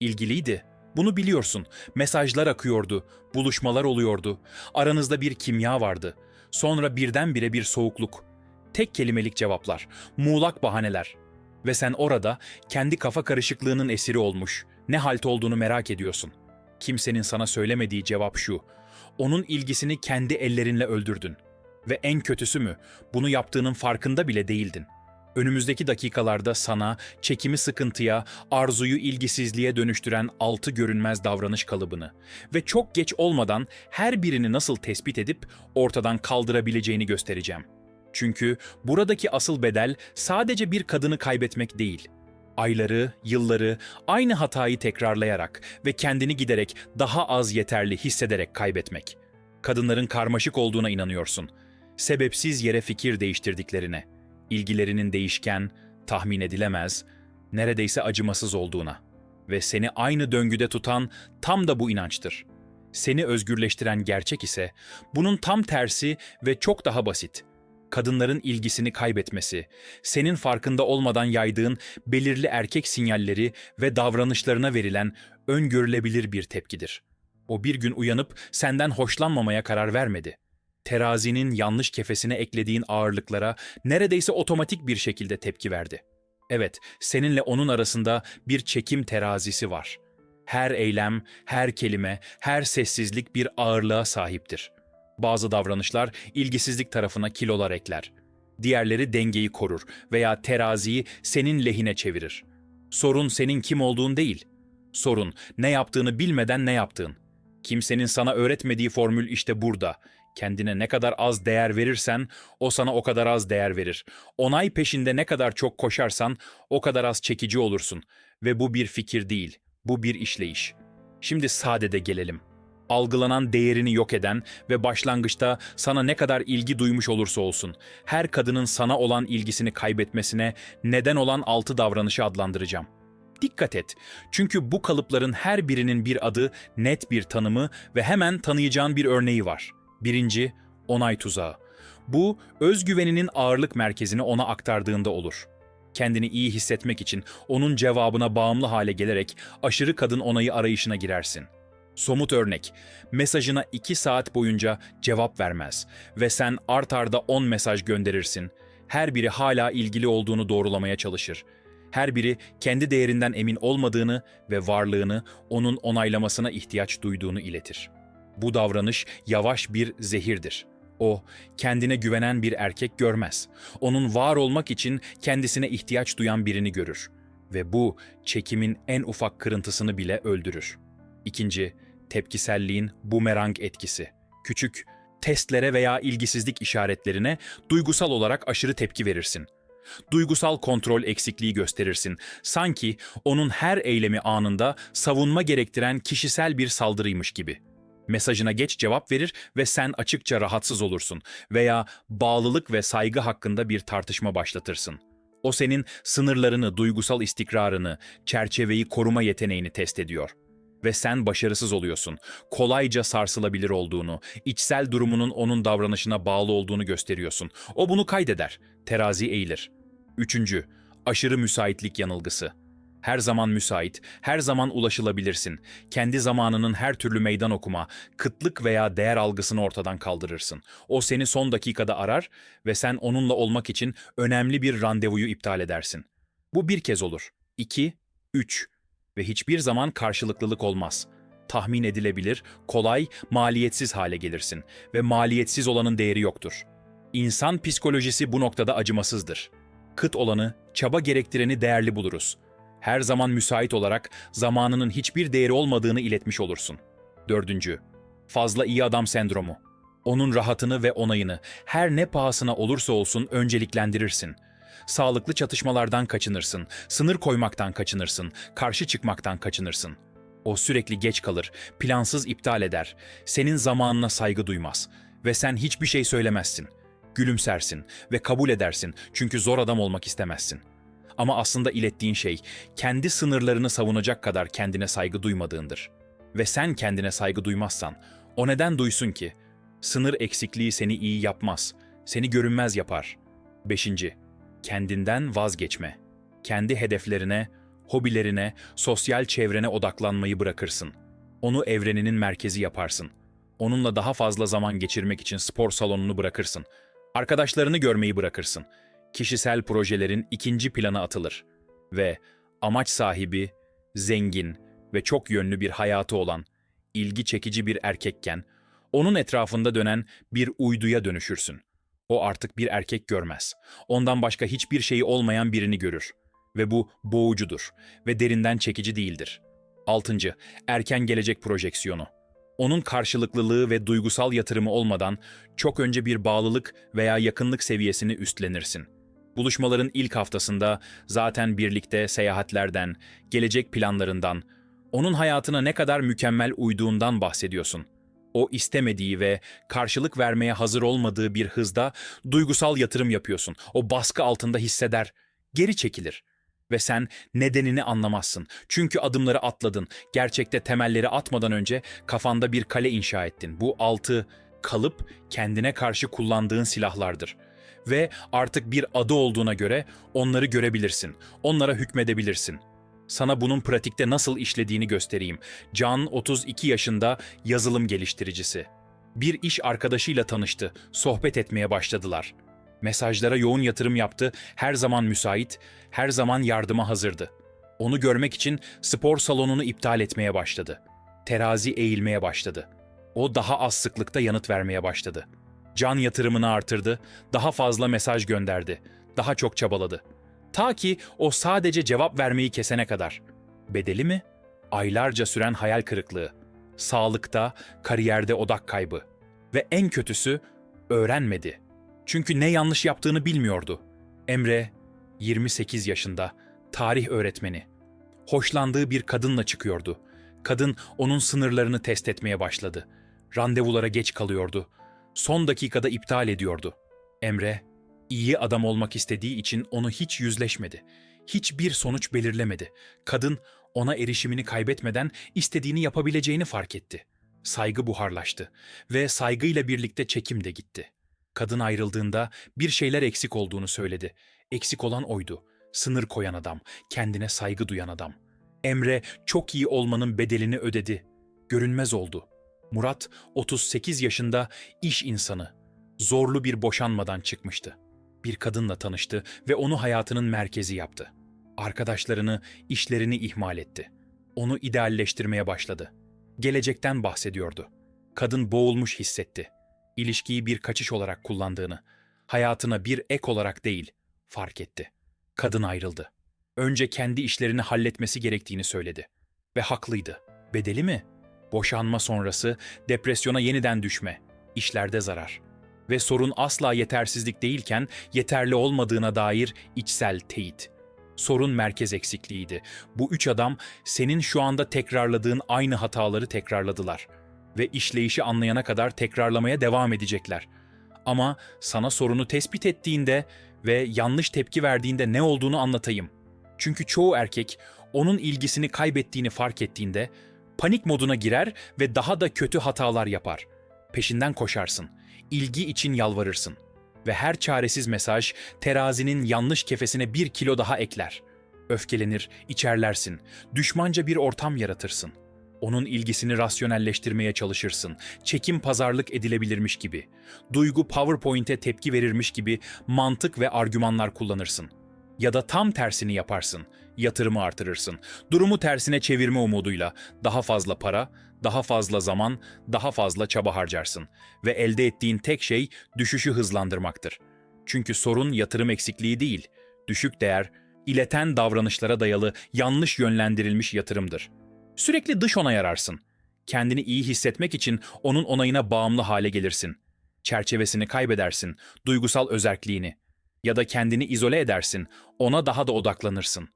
İlgiliydi. Bunu biliyorsun. Mesajlar akıyordu, buluşmalar oluyordu. Aranızda bir kimya vardı. Sonra birdenbire bir soğukluk. Tek kelimelik cevaplar, muğlak bahaneler. Ve sen orada kendi kafa karışıklığının esiri olmuş, ne halt olduğunu merak ediyorsun. Kimsenin sana söylemediği cevap şu. Onun ilgisini kendi ellerinle öldürdün. Ve en kötüsü mü, bunu yaptığının farkında bile değildin. Önümüzdeki dakikalarda sana çekimi sıkıntıya, arzuyu ilgisizliğe dönüştüren altı görünmez davranış kalıbını ve çok geç olmadan her birini nasıl tespit edip ortadan kaldırabileceğini göstereceğim. Çünkü buradaki asıl bedel sadece bir kadını kaybetmek değil. Ayları, yılları aynı hatayı tekrarlayarak ve kendini giderek daha az yeterli hissederek kaybetmek. Kadınların karmaşık olduğuna inanıyorsun. Sebepsiz yere fikir değiştirdiklerine, ilgilerinin değişken, tahmin edilemez, neredeyse acımasız olduğuna ve seni aynı döngüde tutan tam da bu inançtır. Seni özgürleştiren gerçek ise bunun tam tersi ve çok daha basit. Kadınların ilgisini kaybetmesi, senin farkında olmadan yaydığın belirli erkek sinyalleri ve davranışlarına verilen öngörülebilir bir tepkidir. O bir gün uyanıp senden hoşlanmamaya karar vermedi. Terazinin yanlış kefesine eklediğin ağırlıklara neredeyse otomatik bir şekilde tepki verdi. Evet, seninle onun arasında bir çekim terazisi var. Her eylem, her kelime, her sessizlik bir ağırlığa sahiptir. Bazı davranışlar ilgisizlik tarafına kilolar ekler. Diğerleri dengeyi korur veya teraziyi senin lehine çevirir. Sorun senin kim olduğun değil. Sorun ne yaptığını bilmeden ne yaptığın. Kimsenin sana öğretmediği formül işte burada. Kendine ne kadar az değer verirsen o sana o kadar az değer verir. Onay peşinde ne kadar çok koşarsan o kadar az çekici olursun. Ve bu bir fikir değil, bu bir işleyiş. Şimdi sadede gelelim. Algılanan değerini yok eden ve başlangıçta sana ne kadar ilgi duymuş olursa olsun, her kadının sana olan ilgisini kaybetmesine neden olan altı davranışı adlandıracağım. Dikkat et. Çünkü bu kalıpların her birinin bir adı, net bir tanımı ve hemen tanıyacağın bir örneği var. Birinci, onay tuzağı. Bu, özgüveninin ağırlık merkezini ona aktardığında olur. Kendini iyi hissetmek için onun cevabına bağımlı hale gelerek aşırı kadın onayı arayışına girersin. Somut örnek, mesajına 2 saat boyunca cevap vermez ve sen art arda 10 mesaj gönderirsin. Her biri hala ilgili olduğunu doğrulamaya çalışır. Her biri kendi değerinden emin olmadığını ve varlığını onun onaylamasına ihtiyaç duyduğunu iletir. Bu davranış yavaş bir zehirdir. O, kendine güvenen bir erkek görmez. Onun var olmak için kendisine ihtiyaç duyan birini görür. Ve bu, çekimin en ufak kırıntısını bile öldürür. İkinci, tepkiselliğin bumerang etkisi. Küçük, testlere veya ilgisizlik işaretlerine duygusal olarak aşırı tepki verirsin. Duygusal kontrol eksikliği gösterirsin. Sanki onun her eylemi anında savunma gerektiren kişisel bir saldırıymış gibi. Mesajına geç cevap verir ve sen açıkça rahatsız olursun veya bağlılık ve saygı hakkında bir tartışma başlatırsın. O senin sınırlarını, duygusal istikrarını, çerçeveyi koruma yeteneğini test ediyor ve sen başarısız oluyorsun. Kolayca sarsılabilir olduğunu, içsel durumunun onun davranışına bağlı olduğunu gösteriyorsun. O bunu kaydeder. Terazi eğilir. Üçüncü, aşırı müsaitlik yanılgısı. Her zaman müsait, her zaman ulaşılabilirsin. Kendi zamanının her türlü meydan okuma, kıtlık veya değer algısını ortadan kaldırırsın. O seni son dakikada arar ve sen onunla olmak için önemli bir randevuyu iptal edersin. Bu bir kez olur. İki, üç ve hiçbir zaman karşılıklılık olmaz. Tahmin edilebilir, kolay, maliyetsiz hale gelirsin ve maliyetsiz olanın değeri yoktur. İnsan psikolojisi bu noktada acımasızdır. Kıt olanı, çaba gerektireni değerli buluruz. Her zaman müsait olarak zamanının hiçbir değeri olmadığını iletmiş olursun. Dördüncü, fazla iyi adam sendromu. Onun rahatını ve onayını her ne pahasına olursa olsun önceliklendirirsin. Sağlıklı çatışmalardan kaçınırsın, sınır koymaktan kaçınırsın, karşı çıkmaktan kaçınırsın. O sürekli geç kalır, plansız iptal eder, senin zamanına saygı duymaz ve sen hiçbir şey söylemezsin. Gülümsersin ve kabul edersin çünkü zor adam olmak istemezsin. Ama aslında ilettiğin şey kendi sınırlarını savunacak kadar kendine saygı duymadığındır. Ve sen kendine saygı duymazsan o neden duysun ki? Sınır eksikliği seni iyi yapmaz, seni görünmez yapar. 5. Kendinden vazgeçme. Kendi hedeflerine, Hobilerine, sosyal çevrene odaklanmayı bırakırsın. Onu evreninin merkezi yaparsın. Onunla daha fazla zaman geçirmek için spor salonunu bırakırsın. Arkadaşlarını görmeyi bırakırsın. Kişisel projelerin ikinci plana atılır. Ve amaç sahibi, zengin ve çok yönlü bir hayatı olan, ilgi çekici bir erkekken, onun etrafında dönen bir uyduya dönüşürsün. O artık bir erkek görmez. Ondan başka hiçbir şeyi olmayan birini görür. Ve bu boğucudur ve derinden çekici değildir. 6. Erken gelecek projeksiyonu. Onun karşılıklılığı ve duygusal yatırımı olmadan çok önce bir bağlılık veya yakınlık seviyesini üstlenirsin. Buluşmaların ilk haftasında zaten birlikte seyahatlerden, gelecek planlarından, onun hayatına ne kadar mükemmel uyduğundan bahsediyorsun. O istemediği ve karşılık vermeye hazır olmadığı bir hızda duygusal yatırım yapıyorsun. O baskı altında hisseder, geri çekilir ve sen nedenini anlamazsın. Çünkü adımları atladın. Gerçekte temelleri atmadan önce kafanda bir kale inşa ettin. Bu altı kalıp kendine karşı kullandığın silahlardır. Ve artık bir adı olduğuna göre onları görebilirsin. Onlara hükmedebilirsin. Sana bunun pratikte nasıl işlediğini göstereyim. Can 32 yaşında yazılım geliştiricisi. Bir iş arkadaşıyla tanıştı. Sohbet etmeye başladılar. Mesajlara yoğun yatırım yaptı. Her zaman müsait, her zaman yardıma hazırdı. Onu görmek için spor salonunu iptal etmeye başladı. Terazi eğilmeye başladı. O daha az sıklıkta yanıt vermeye başladı. Can yatırımını artırdı, daha fazla mesaj gönderdi, daha çok çabaladı. Ta ki o sadece cevap vermeyi kesene kadar. Bedeli mi? Aylarca süren hayal kırıklığı. Sağlıkta, kariyerde odak kaybı. Ve en kötüsü öğrenmedi. Çünkü ne yanlış yaptığını bilmiyordu. Emre 28 yaşında, tarih öğretmeni. Hoşlandığı bir kadınla çıkıyordu. Kadın onun sınırlarını test etmeye başladı. Randevulara geç kalıyordu. Son dakikada iptal ediyordu. Emre iyi adam olmak istediği için onu hiç yüzleşmedi. Hiçbir sonuç belirlemedi. Kadın ona erişimini kaybetmeden istediğini yapabileceğini fark etti. Saygı buharlaştı ve saygıyla birlikte çekim de gitti. Kadın ayrıldığında bir şeyler eksik olduğunu söyledi. Eksik olan oydu. Sınır koyan adam, kendine saygı duyan adam. Emre çok iyi olmanın bedelini ödedi. Görünmez oldu. Murat 38 yaşında iş insanı. Zorlu bir boşanmadan çıkmıştı. Bir kadınla tanıştı ve onu hayatının merkezi yaptı. Arkadaşlarını, işlerini ihmal etti. Onu idealleştirmeye başladı. Gelecekten bahsediyordu. Kadın boğulmuş hissetti. İlişkiyi bir kaçış olarak kullandığını, hayatına bir ek olarak değil, fark etti. Kadın ayrıldı. Önce kendi işlerini halletmesi gerektiğini söyledi. Ve haklıydı. Bedeli mi? Boşanma sonrası depresyona yeniden düşme, işlerde zarar. Ve sorun asla yetersizlik değilken yeterli olmadığına dair içsel teyit. Sorun merkez eksikliğiydi. Bu üç adam senin şu anda tekrarladığın aynı hataları tekrarladılar ve işleyişi anlayana kadar tekrarlamaya devam edecekler. Ama sana sorunu tespit ettiğinde ve yanlış tepki verdiğinde ne olduğunu anlatayım. Çünkü çoğu erkek onun ilgisini kaybettiğini fark ettiğinde panik moduna girer ve daha da kötü hatalar yapar. Peşinden koşarsın, ilgi için yalvarırsın ve her çaresiz mesaj terazinin yanlış kefesine bir kilo daha ekler. Öfkelenir, içerlersin, düşmanca bir ortam yaratırsın. Onun ilgisini rasyonelleştirmeye çalışırsın, çekim pazarlık edilebilirmiş gibi, duygu PowerPoint'e tepki verirmiş gibi mantık ve argümanlar kullanırsın. Ya da tam tersini yaparsın, yatırımı artırırsın. Durumu tersine çevirme umuduyla daha fazla para, daha fazla zaman, daha fazla çaba harcarsın ve elde ettiğin tek şey düşüşü hızlandırmaktır. Çünkü sorun yatırım eksikliği değil, düşük değer, ileten davranışlara dayalı yanlış yönlendirilmiş yatırımdır. Sürekli dış onay ararsın. Kendini iyi hissetmek için onun onayına bağımlı hale gelirsin. Çerçevesini kaybedersin, duygusal özerkliğini ya da kendini izole edersin, ona daha da odaklanırsın.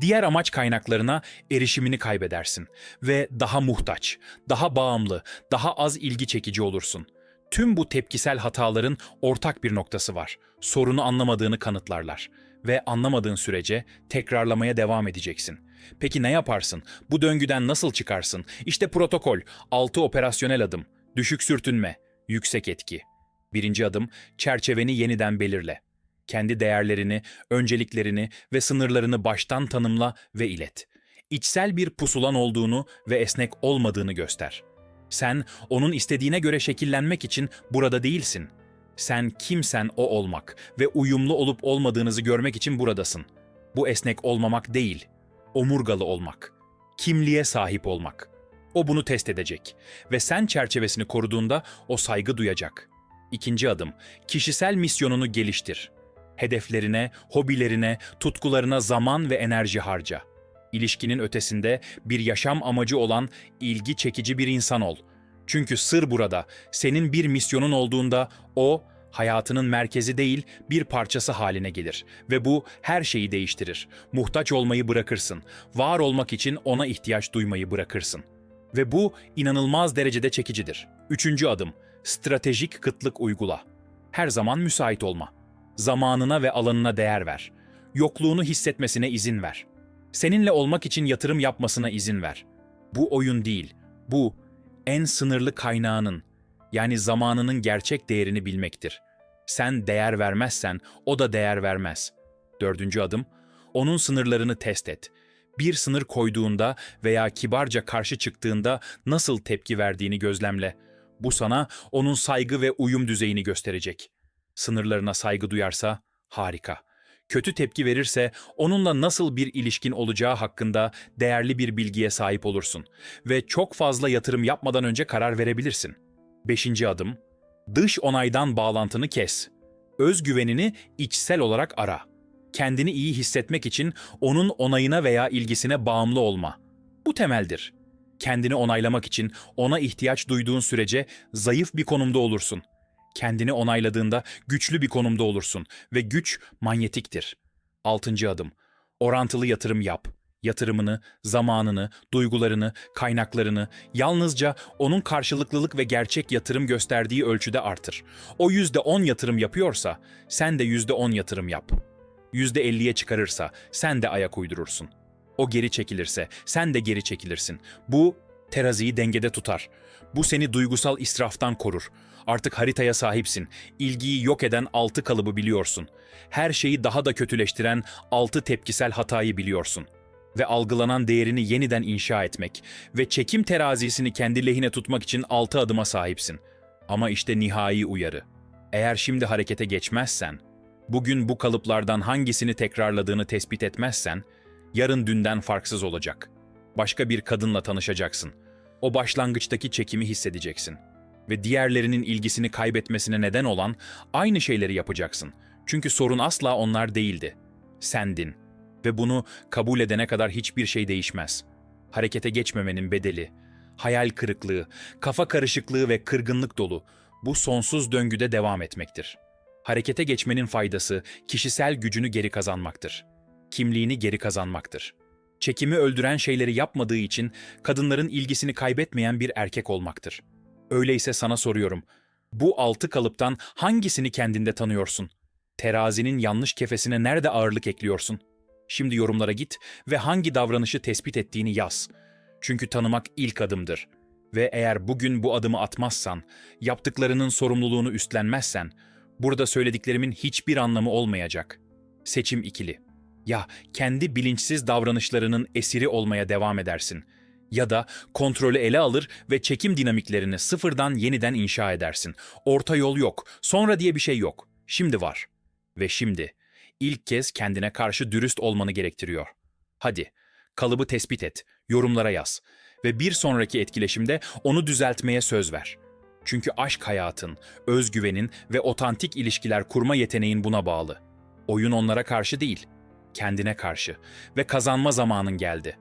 Diğer amaç kaynaklarına erişimini kaybedersin ve daha muhtaç, daha bağımlı, daha az ilgi çekici olursun. Tüm bu tepkisel hataların ortak bir noktası var. Sorunu anlamadığını kanıtlarlar ve anlamadığın sürece tekrarlamaya devam edeceksin. Peki ne yaparsın? Bu döngüden nasıl çıkarsın? İşte protokol, 6 operasyonel adım, düşük sürtünme, yüksek etki. Birinci adım, çerçeveni yeniden belirle. Kendi değerlerini, önceliklerini ve sınırlarını baştan tanımla ve ilet. İçsel bir pusulan olduğunu ve esnek olmadığını göster. Sen onun istediğine göre şekillenmek için burada değilsin. Sen kimsen o olmak ve uyumlu olup olmadığınızı görmek için buradasın. Bu esnek olmamak değil, omurgalı olmak, kimliğe sahip olmak. O bunu test edecek ve sen çerçevesini koruduğunda o saygı duyacak. İkinci adım, kişisel misyonunu geliştir. Hedeflerine, hobilerine, tutkularına zaman ve enerji harca. İlişkinin ötesinde bir yaşam amacı olan ilgi çekici bir insan ol. Çünkü sır burada. Senin bir misyonun olduğunda o hayatının merkezi değil, bir parçası haline gelir ve bu her şeyi değiştirir. Muhtaç olmayı bırakırsın. Var olmak için ona ihtiyaç duymayı bırakırsın. Ve bu inanılmaz derecede çekicidir. Üçüncü adım, stratejik kıtlık uygula. Her zaman müsait olma. Zamanına ve alanına değer ver. Yokluğunu hissetmesine izin ver. Seninle olmak için yatırım yapmasına izin ver. Bu oyun değil, bu en sınırlı kaynağının, yani zamanının gerçek değerini bilmektir. Sen değer vermezsen o da değer vermez. Dördüncü adım, onun sınırlarını test et. Bir sınır koyduğunda veya kibarca karşı çıktığında nasıl tepki verdiğini gözlemle. Bu sana onun saygı ve uyum düzeyini gösterecek. Sınırlarına saygı duyarsa harika. Kötü tepki verirse onunla nasıl bir ilişkin olacağı hakkında değerli bir bilgiye sahip olursun ve çok fazla yatırım yapmadan önce karar verebilirsin. Beşinci adım, dış onaydan bağlantını kes. Özgüvenini içsel olarak ara. Kendini iyi hissetmek için onun onayına veya ilgisine bağımlı olma. Bu temeldir. Kendini onaylamak için ona ihtiyaç duyduğun sürece zayıf bir konumda olursun. Kendini onayladığında güçlü bir konumda olursun ve güç manyetiktir. Altıncı adım. Orantılı yatırım yap. Yatırımını, zamanını, duygularını, kaynaklarını yalnızca onun karşılıklılık ve gerçek yatırım gösterdiği ölçüde artır. O yüzde on yatırım yapıyorsa sen de yüzde on yatırım yap. Yüzde elliye çıkarırsa sen de ayak uydurursun. O geri çekilirse sen de geri çekilirsin. Bu teraziyi dengede tutar. Bu seni duygusal israftan korur. Artık haritaya sahipsin. İlgiyi yok eden altı kalıbı biliyorsun. Her şeyi daha da kötüleştiren altı tepkisel hatayı biliyorsun. Ve algılanan değerini yeniden inşa etmek ve çekim terazisini kendi lehine tutmak için altı adıma sahipsin. Ama işte nihai uyarı. Eğer şimdi harekete geçmezsen, bugün bu kalıplardan hangisini tekrarladığını tespit etmezsen, yarın dünden farksız olacak. Başka bir kadınla tanışacaksın. O başlangıçtaki çekimi hissedeceksin. Ve diğerlerinin ilgisini kaybetmesine neden olan aynı şeyleri yapacaksın. Çünkü sorun asla onlar değildi. Sendin. Ve bunu kabul edene kadar hiçbir şey değişmez. Harekete geçmemenin bedeli, hayal kırıklığı, kafa karışıklığı ve kırgınlık dolu bu sonsuz döngüde devam etmektir. Harekete geçmenin faydası kişisel gücünü geri kazanmaktır. Kimliğini geri kazanmaktır. Çekimi öldüren şeyleri yapmadığı için kadınların ilgisini kaybetmeyen bir erkek olmaktır. Öyleyse sana soruyorum. Bu altı kalıptan hangisini kendinde tanıyorsun? Terazinin yanlış kefesine nerede ağırlık ekliyorsun? Şimdi yorumlara git ve hangi davranışı tespit ettiğini yaz. Çünkü tanımak ilk adımdır. Ve eğer bugün bu adımı atmazsan, yaptıklarının sorumluluğunu üstlenmezsen, burada söylediklerimin hiçbir anlamı olmayacak. Seçim ikili. Ya kendi bilinçsiz davranışlarının esiri olmaya devam edersin ya da kontrolü ele alır ve çekim dinamiklerini sıfırdan yeniden inşa edersin. Orta yol yok, sonra diye bir şey yok. Şimdi var. Ve şimdi ilk kez kendine karşı dürüst olmanı gerektiriyor. Hadi, kalıbı tespit et, yorumlara yaz ve bir sonraki etkileşimde onu düzeltmeye söz ver. Çünkü aşk hayatın, özgüvenin ve otantik ilişkiler kurma yeteneğin buna bağlı. Oyun onlara karşı değil, kendine karşı ve kazanma zamanın geldi.''